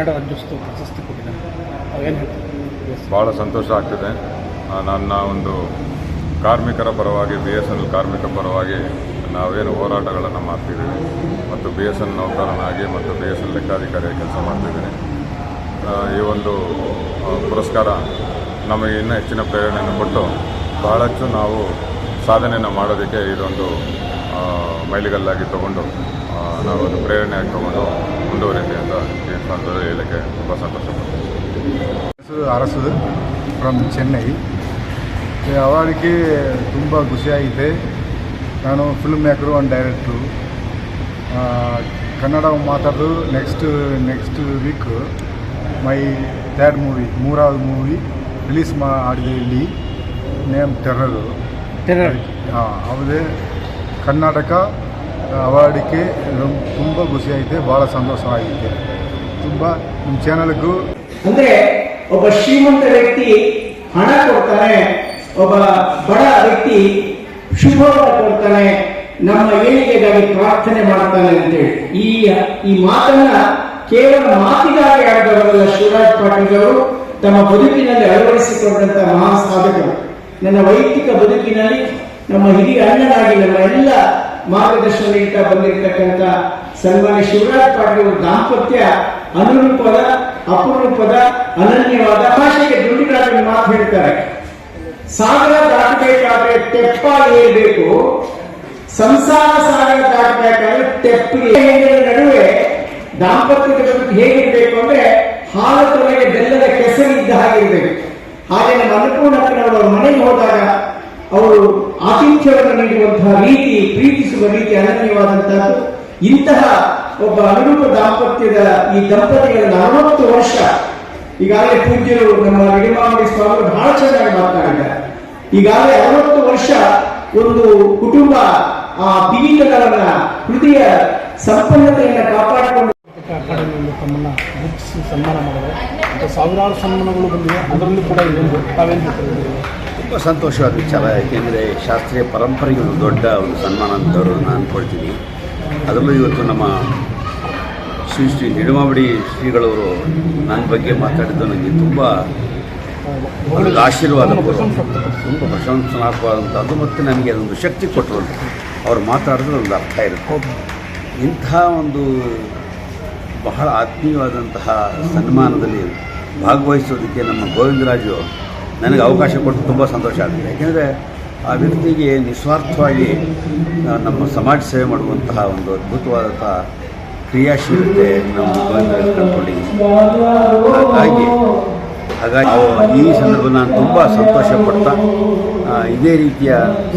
ಕನ್ನಡ ರಾಜ್ಯೋತ್ಸವ ಪ್ರಶಸ್ತಿ ಕೊಟ್ಟಿದ್ದಾರೆ. ಬಹಳ ಸಂತೋಷ ಆಗ್ತಿದೆ. ನನ್ನ ಒಂದು ಕಾರ್ಮಿಕರ ಪರವಾಗಿ ಬಿ ಎಸ್ ಎನ್ ಕಾರ್ಮಿಕ ಪರವಾಗಿ ನಾವೇನು ಹೋರಾಟಗಳನ್ನು ಮಾಡ್ತಿದ್ದೀವಿ ಮತ್ತು ಬಿ ಎಸ್ ಎನ್ ನೌಕರನಾಗಿ ಮತ್ತು ಬಿ ಎಸ್ ಎನ್ ಲೆಕ್ಕಾಧಿಕಾರಿಯಾಗಿ ಕೆಲಸ ಮಾಡ್ತಿದ್ದೀನಿ. ಈ ಒಂದು ಪುರಸ್ಕಾರ ನಮಗೆ ಇನ್ನೂ ಹೆಚ್ಚಿನ ಪ್ರೇರಣೆಯನ್ನು ಕೊಟ್ಟು ಬಹಳಷ್ಟು ನಾವು ಸಾಧನೆಯನ್ನು ಮಾಡೋದಕ್ಕೆ ಇದೊಂದು ಮೈಲಿಗಲ್ಲಾಗಿ ತಗೊಂಡು ನಾವು ಒಂದು ಪ್ರೇರಣೆಯಾಗಿ ತಗೊಂಡು ಮುಂದುವರಿದೆ ಅಂತ ಸಂದರ್ಭದಲ್ಲಿ ಹೇಳಕ್ಕೆ ತುಂಬ ಸಂತೋಷಪಡ್ತೀನಿ. ಹೆಸರು ಅರಸು ಫ್ರಮ್ ಚೆನ್ನೈ ಈ ಅವಾರ್ಡ್ಗೆ ತುಂಬ ಖುಷಿಯಾಗಿದೆ. ನಾನು film maker and director Kannada ಮಾತಾಡೋದು next next week my third movie ಮೂರಾவது movie release ಮಾಡಿದೆ ಇಲ್ಲಿ. ನೇಮ್ ಟೆರರು ಟೆರರ್ ಹಾಂ ಹೌದೇ. ಕರ್ನಾಟಕ ಅವಾರ್ಡಿಗೆ ತುಂಬ ಖುಷಿಯಾಗಿದೆ ಭಾಳ ಸಂತೋಷವಾಗಿದೆ. ತುಂಬ ನಿಮ್ಮ ಚಾನಲ್ಗೂ ಅಂದ್ರೆ ಒಬ್ಬ ಶ್ರೀಮಂತ ವ್ಯಕ್ತಿ ಹಣ ಕೊಡ್ತಾನೆ, ಒಬ್ಬ ಬಡ ವ್ಯಕ್ತಿ ಶುಭವನ್ನು ಕೊಡ್ತಾನೆ, ನಮ್ಮ ಏಳಿಗೆಗಾಗಿ ಪ್ರಾರ್ಥನೆ ಮಾಡ್ತಾನೆ ಅಂತೇಳಿ. ಈ ಈ ಮಾತನ್ನ ಕೇವಲ ಮಾತಿಗಾಗಿ ಆಡಿದವರಲ್ಲ ಶಿವರಾಜ್ ಪಾಟೀಲ್ ಅವರು ತಮ್ಮ ಬದುಕಿನಲ್ಲಿ ಅಳವಡಿಸಿಕೊಂಡಂತ ಮಹಾ ಸಾಧಕರು ನನ್ನ ವೈಯಕ್ತಿಕ ಬದುಕಿನಲ್ಲಿ ನಮ್ಮ ಹಿರಿಯ ಅಣ್ಣನಾಗಿ ನಮ್ಮ ಎಲ್ಲ ಮಾರ್ಗದರ್ಶನ ನೀಡ್ತಾ ಬಂದಿರತಕ್ಕಂಥ ಸನ್ಮಾನ್ಯ ಶಿವರಾಜ್ ಪಾಟೀಲ್ ಅವರ ದಾಂಪತ್ಯ ಅನುರೂಪದ, ಅಪರೂಪದ, ಅನನ್ಯವಾದ ಭಾಷೆಗೆ ದುಂಡಿರಾಜನ ಮಾತು ಹೇಳ್ತಾರೆ. ಸಾಗರ ದಾಟಬೇಕಾದ್ರೆ ತೆಪ್ಪ ಏರ್ಬೇಕು ಸಂಸಾರ ಸಾಗರ ದಾಟಬೇಕಾದ್ರೆ ತೆಪ್ಪಿಗೆ ನಡುವೆ ದಾಂಪತ್ಯದ ಬದುಕು ಹೇಗಿರ್ಬೇಕು ಅಂದ್ರೆ ಹಾಲು ತೊಲೆಗೆ ಬೆಲ್ಲದ ಕೆಸರಿದ್ದ ಹಾಗಿರ್ಬೇಕು ಹಾಗೆ ನಮ್ಮ ಅನ್ನಪೂರ್ಣಪ್ಪನವರು ಮನೆಗೆ ಹೋದಾಗ ಅವರು ಆತಿಥ್ಯವನ್ನು ನೀಡುವಂತಹ ರೀತಿ ಪ್ರೀತಿಸುವ ರೀತಿ ಅನನ್ಯವಾದಂತಹದ್ದು. ಇಂತಹ ಒಬ್ಬ ಅನುರೂಪ ದಾಂಪತ್ಯದ ಈ ದಂಪತಿಗಳ ನಲವತ್ತು ವರ್ಷ ಈಗಾಗಲೇ ಪೂಜ್ಯರು ನಮ್ಮ ರೆಡಿಮಾಮಡಿ ಸ್ವಾಮಿ ಬಹಳ ಚೆನ್ನಾಗಿ ಮಾತನಾಡಿದ್ದಾರೆ. ಈಗಾಗಲೇ ಅರವತ್ತು ವರ್ಷ ಒಂದು ಕುಟುಂಬ ಆ ಪೀಠಗಳನ್ನ ಹೃದಯ ಸಂಪನ್ನತೆಯನ್ನ ಕಾಪಾಡಿಕೊಂಡು ಅಕಾಡೆಮಿಯಲ್ಲಿ ತಮ್ಮನ್ನು ಗುರುತಿಸಿ ಸನ್ಮಾನ ಮಾಡಿದ್ದಾರೆ. ಮತ್ತು ಸಾವಿರಾರು ಸನ್ಮಾನಗಳು ಬಂದಿವೆ. ಅದರಲ್ಲೂ ಕೂಡ ಇದೊಂದು ತಾವೇನು ತುಂಬ ಸಂತೋಷವಾದ ವಿಚಾರ. ಏಕೆಂದರೆ ಶಾಸ್ತ್ರೀಯ ಪರಂಪರೆಗೆ ಒಂದು ದೊಡ್ಡ ಒಂದು ಸನ್ಮಾನ ಅಂತವರು ನಾನು ಅಂದ್ಕೊಳ್ತೀನಿ ಅದರಲ್ಲೂ ಇವತ್ತು ನಮ್ಮ ಶ್ರೀ ಶ್ರೀ ನಿಡುಮಾವಡಿ ಶ್ರೀಗಳವರು ನನ್ನ ಬಗ್ಗೆ ಮಾತಾಡಿದ್ದು ನನಗೆ ತುಂಬ ಆಶೀರ್ವಾದ ತುಂಬ ಪ್ರಶಂಸನಾತ್ಮಕವಾದಂಥದ್ದು ಮತ್ತು ನನಗೆ ಅದೊಂದು ಶಕ್ತಿ ಕೊಟ್ಟರು ಅವ್ರು ಮಾತಾಡಿದ್ರೆ ಒಂದು ಅರ್ಥ ಇರುತ್ತೆ. ಇಂಥ ಒಂದು ಬಹಳ ಆತ್ಮೀಯವಾದಂತಹ ಸನ್ಮಾನದಲ್ಲಿ ಭಾಗವಹಿಸೋದಕ್ಕೆ ನಮ್ಮ ಗೋವಿಂದರಾಜು ನನಗೆ ಅವಕಾಶ ಕೊಟ್ಟು ತುಂಬ ಸಂತೋಷ ಆಗುತ್ತೆ ಯಾಕೆಂದರೆ ಆ ವ್ಯಕ್ತಿಗೆ ನಿಸ್ವಾರ್ಥವಾಗಿ ನಮ್ಮ ಸಮಾಜ ಸೇವೆ ಮಾಡುವಂತಹ ಒಂದು ಅದ್ಭುತವಾದಂಥ ಕ್ರಿಯಾಶೀಲತೆ ನಮ್ಮ ಕಂಡುಕೊಂಡಿದ್ದೀವಿ ಹಾಗಾಗಿ ಹಾಗಾಗಿ ಈ ಸಂದರ್ಭ ನಾನು ತುಂಬ ಸಂತೋಷ ಪಡ್ತಾ ಇದೇ ರೀತಿಯ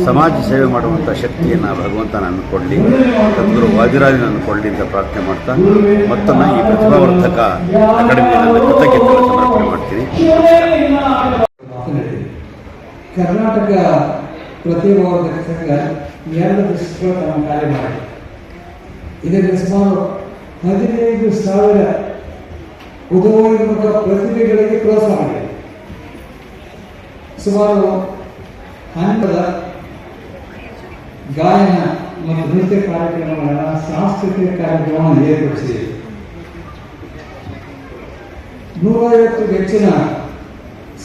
ಸಮಾಜ ಸೇವೆ ಮಾಡುವಂಥ ಶಕ್ತಿಯನ್ನು ಭಗವಂತ ನಾನು ಕೊಡಲಿ, ಸದ್ಗುರು ವಾದಿರಾಜನನ್ನು ಕೊಡಲಿ ಅಂತ ಪ್ರಾರ್ಥನೆ ಮಾಡ್ತಾ, ಮತ್ತೊಮ್ಮೆ ಈ ಪ್ರತಿಭಾವರ್ಧಕ ಅಕಾಡೆಮಿಗೆ ಕೃತಜ್ಞತೆ ಸಮರ್ಪಣೆ ಮಾಡ್ತೀನಿ. ಕರ್ನಾಟಕ ಪ್ರತಿಭಾವರ್ಧಕ ಸಂಘ ಎರಡು ದಿವಸಗಳು ತಮ್ಮ ಕಾರ್ಯ ಮಾಡಿದೆ. ಇದಕ್ಕೆ ಸುಮಾರು ಹದಿನೈದು ಸಾವಿರ ಉದಯೋನ್ಮುಖ ಪ್ರತಿಭೆಗಳಿಗೆ ಪ್ರೋತ್ಸಾಹ ಮಾಡಿದೆ. ಸುಮಾರು ಹನ್ನದ ಗಾಯನ ಮತ್ತು ನೃತ್ಯ ಕಾರ್ಯಕ್ರಮಗಳನ್ನು ಸಾಂಸ್ಕೃತಿಕ ಕಾರ್ಯಕ್ರಮವನ್ನು ಏರ್ಪಡಿಸಿದೆ. ನೂರೈವತ್ತು ಹೆಚ್ಚಿನ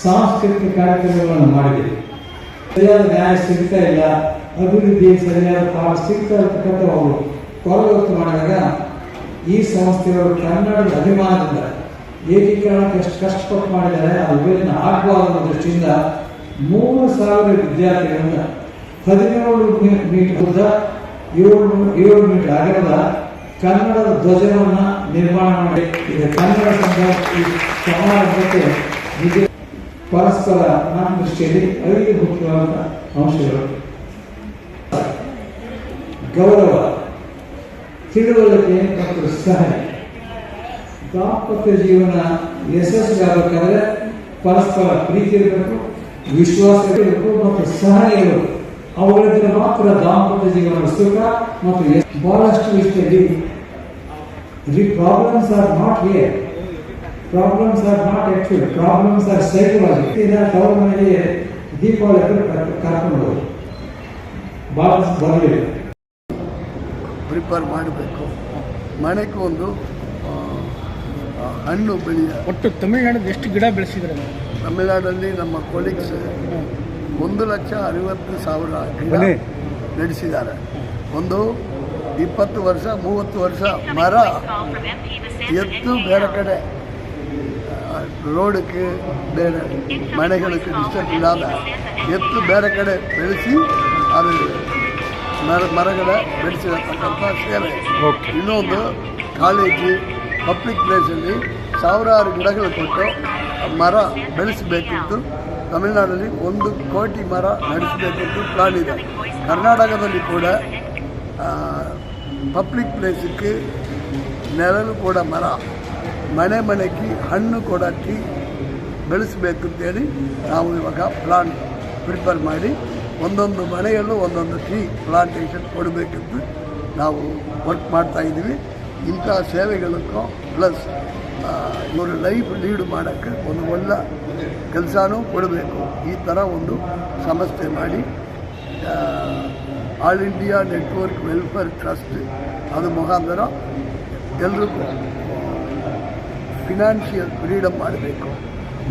ಸಾಂಸ್ಕೃತಿಕ ಕಾರ್ಯಕ್ರಮಗಳನ್ನು ಮಾಡಿದೆ ಸರಿಯಾದ ನ್ಯಾಯ ಸಿಗ್ತಾ ಇಲ್ಲ, ಅಭಿವೃದ್ಧಿ ಸರಿಯಾದ ಪಾಠ ಸಿಗ್ತಾ ಇರ್ತಕ್ಕಂಥ ಅವರು ಕೊರಗೊತ್ತು ಮಾಡಿದಾಗ ಈ ಸಂಸ್ಥೆಯವರು ಕನ್ನಡದ ಅಭಿಮಾನದಿಂದ ಏಕೀಕರಣಕ್ಕೆ ಎಷ್ಟು ಕಷ್ಟಪಟ್ಟು ಮಾಡಿದ್ದಾರೆ ಅದು ವಿಭಜನೆ ಆಗಬಾರದು ದೃಷ್ಟಿಯಿಂದ ಮೂರು ಸಾವಿರ ವಿದ್ಯಾರ್ಥಿಗಳಿಂದ ಹದಿನೇಳು ಮೀಟರ್ ಉದ್ದ, ಏಳು ಏಳು ಮೀಟರ್ ಅಗಲದ ಕನ್ನಡದ ಧ್ವಜವನ್ನು ನಿರ್ಮಾಣ ಮಾಡಿ, ಇದು ಕನ್ನಡ ಸಮಾರಂಭಕ್ಕೆ ಪರಸ್ಪರ ನಮ್ಮ ದೃಷ್ಟಿಯಲ್ಲಿ ಐದು ಮುಖ್ಯವಾದ ಅಂಶಗಳು. ಗೌರವ. ತಿಳುವಳಿಕೆ ಮತ್ತು ಸಹಾಯ ದಾಂಪತ್ಯ ಜೀವನ ಯಶಸ್ವಿಯಾಗಬೇಕಾದ್ರೆ ಪರಸ್ಪರ ಪ್ರೀತಿ ಇರಬೇಕು, ವಿಶ್ವಾಸ ಇರಬೇಕು ಮತ್ತು ಸಹನೆ ಇರಬೇಕು. ಅವುಗಳಿಂದ ಮಾತ್ರ ದಾಂಪತ್ಯ ಜೀವನ ಸುಖ ಮತ್ತು ಬಹಳಷ್ಟು ವಿಷಯದಲ್ಲಿ the problems are not here problems are not actual problems are psychology ಇದನ್ನ ತವರ ಮನೆಗೆ ದೀಪಾವಳಿ ಕರ್ಕೊಂಡು ಹೋಗಿ ಭಾಳ ಬರಲಿಲ್ಲ ಪ್ರಿಪೇರ್ ಮಾಡಬೇಕು. ಮನೆಗೆ ಒಂದು ಹಣ್ಣು ಬೆಳೆಯ ಒಟ್ಟು ತಮಿಳುನಾಡು ಎಷ್ಟು ಗಿಡ ಬೆಳೆಸಿದ್ರೆ ತಮಿಳುನಾಡಲ್ಲಿ ನಮ್ಮ ಕೊಲೀಗ್ಸ್ ಒಂದು ಲಕ್ಷ ಅರವತ್ತು ಸಾವಿರ ಗಿಡ ನಡೆಸಿದ್ದಾರೆ. ಒಂದು ಇಪ್ಪತ್ತು ವರ್ಷ ಮೂವತ್ತು ವರ್ಷ ಮರ ಎತ್ತು ಬೇರೆ ಕಡೆ. ರೋಡಕ್ಕೆ ಬೇರೆ ಮನೆಗಳಿಗೆ ಡಿಸ್ಟರ್ಬ್ ಇಲ್ಲದ ಎತ್ತು ಬೇರೆ ಕಡೆ ಬೆಳೆಸಿ ಅದು ಮರ ಮರಗಳ ಬೆಳೆಸಿರತಕ್ಕಂಥ ಸೇವೆ ಇನ್ನೊಂದು ಕಾಲೇಜು ಪಬ್ಲಿಕ್ ಪ್ಲೇಸಲ್ಲಿ ಸಾವಿರಾರು ಗಿಡಗಳು ಕೊಟ್ಟು ಮರ ಬೆಳೆಸಬೇಕಿತ್ತು ತಮಿಳುನಾಡಲ್ಲಿ ಒಂದು ಕೋಟಿ ಮರ ನಡೆಸಬೇಕಿತ್ತು ಪ್ಲಾನ್ ಇದೆ ಕರ್ನಾಟಕದಲ್ಲಿ ಕೂಡ ಪಬ್ಲಿಕ್ ಪ್ಲೇಸಕ್ಕೆ ನೆರಳು ಕೂಡ ಮರ ಮನೆ ಮನೆಗೆ ಹಣ್ಣು ಕೊಡಕ್ಕೆ ಬೆಳೆಸಬೇಕು ಅಂತೇಳಿ ನಾವು ಇವಾಗ ಪ್ಲಾಂಟ್ ಪ್ರಿಪೇರ್ ಮಾಡಿ ಒಂದೊಂದು ಮನೆಯಲ್ಲೂ ಒಂದೊಂದು ಟ್ರೀ ಪ್ಲಾಂಟೇಷನ್ ಕೊಡಬೇಕಂತ ನಾವು ವರ್ಕ್ ಮಾಡ್ತಾ ಇದ್ದೀವಿ. ಇಂಥ ಸೇವೆಗಳಕ್ಕೂ ಪ್ಲಸ್ ಇವರು ಲೈಫ್ ಲೀಡ್ ಮಾಡೋಕ್ಕೆ ಒಂದು ಒಳ್ಳೆ ಕೆಲಸನೂ ಕೊಡಬೇಕು. ಈ ಥರ ಒಂದು ಸಂಸ್ಥೆ ಮಾಡಿ all India network welfare trust ಅದು ಮುಖಾಂತರ ಎಲ್ರಿಗೂ ಫಿನಾನ್ಷಿಯಲ್ ಫ್ರೀಡಮ್ ಮಾಡಬೇಕು.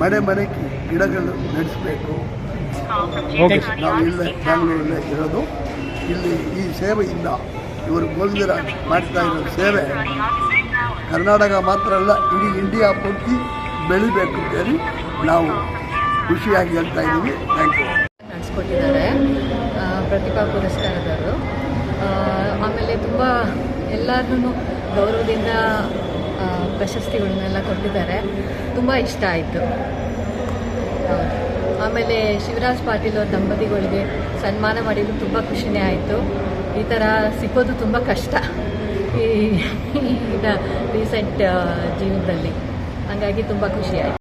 ಮನೆ ಮನೆಗೆ ಗಿಡಗಳು ನಡೆಸಬೇಕು. ನಾವು ಇಲ್ಲೇ ಬ್ಯಾಂಗ್ಳೂರಲ್ಲೇ ಇರೋದು. ಇಲ್ಲಿ ಈ ಸೇವೆಯಿಂದ ಇವರು ಗೋಲ್ದಿರ ಮಾಡ್ತಾ ಇರೋ ಸೇವೆ ಕರ್ನಾಟಕ ಮಾತ್ರ ಅಲ್ಲ ಇಡೀ ಇಂಡಿಯಾ ಪೂರ್ತಿ ಬೆಳಿಬೇಕು ಅಂತೇಳಿ ನಾವು ಖುಷಿಯಾಗಿ ಹೇಳ್ತಾ ಇದ್ದೀವಿ. ಥ್ಯಾಂಕ್ ಯು ನಡೆಸ್ಕೊಟ್ಟಿದ್ದಾರೆ. ಪ್ರತಿಭಾ ಪುರಸ್ಕಾರದವರು. ಆಮೇಲೆ ತುಂಬ ಎಲ್ಲರನ್ನೂ ಗೌರವದಿಂದ ಪ್ರಶಸ್ತಿಗಳನ್ನೆಲ್ಲ ಕೊಟ್ಟಿದ್ದಾರೆ ತುಂಬ ಇಷ್ಟ ಆಯಿತು ಆಮೇಲೆ ಶಿವರಾಜ್ ಪಾಟೀಲ್ ಅವ್ರ ದಂಪತಿಗಳಿಗೆ ಸನ್ಮಾನ ಮಾಡಿದ್ದು ತುಂಬ ಖುಷಿನೇ ಆಯಿತು ಈ ಥರ ಸಿಕ್ಕೋದು ತುಂಬ ಕಷ್ಟ ಈ ರೀಸೆಂಟ್ ಜೀವನದಲ್ಲಿ ಹಂಗಾಗಿ ತುಂಬ ಖುಷಿ ಆಯಿತು